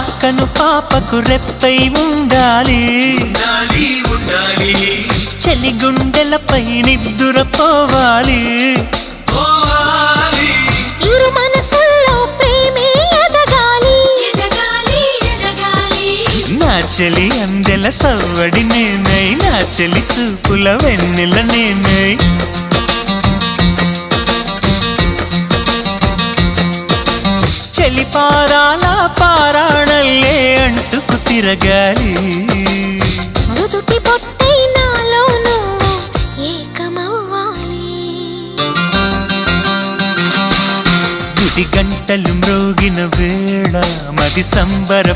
నాకు రెప్పై ఉండాలి. చలి గుండెలపై నిద్దురపోవాలి పోవాలి. నా చెలి అందెల సవ్వడి నేనై నా చెలి చూపుల వెన్నెల చెలి పారాల పారాణల్లే అంటుకు తిరగాలి. ఏకమవ్వాలి. గుడి గంటలు మ్రోగిన వేళ మది తొలి సంధ్యల